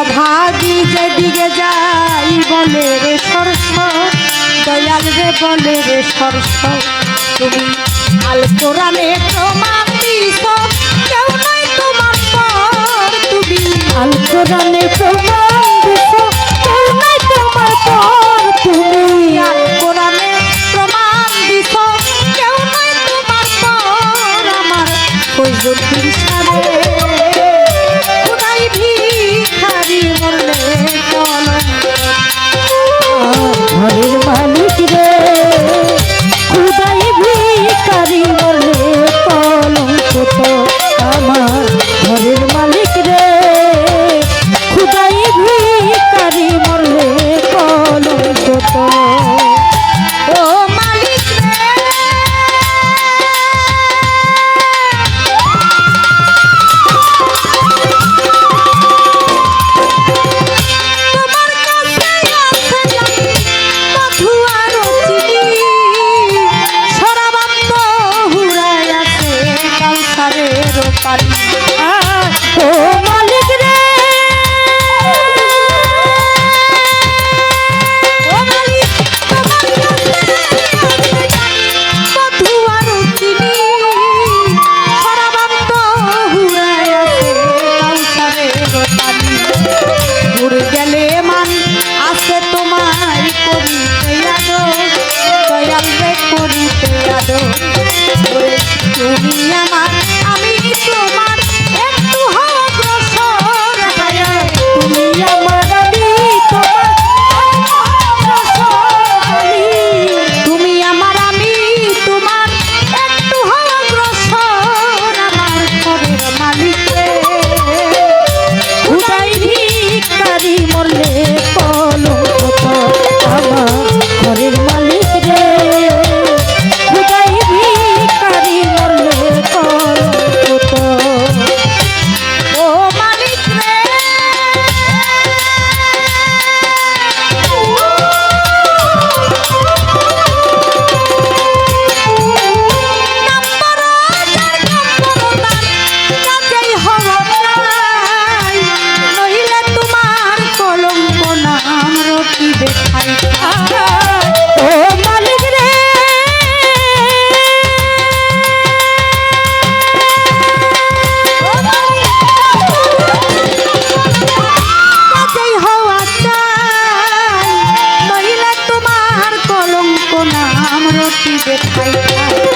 অভাগী যেদিকে যাই, বলে রে সরস দয়াল রে বলে রে সরস তুমি আল কোরআনে প্রমাণ দিস, কেউ নাই তোমার পর তুমি। আল কোরআনে প্রমাণ দিস, কেউ নাই তোমার পর তুমি। আল কোরআনে প্রমাণ দিস, কেউ নাই তোমার পর আমার। ফজল দিন Baby Thank you.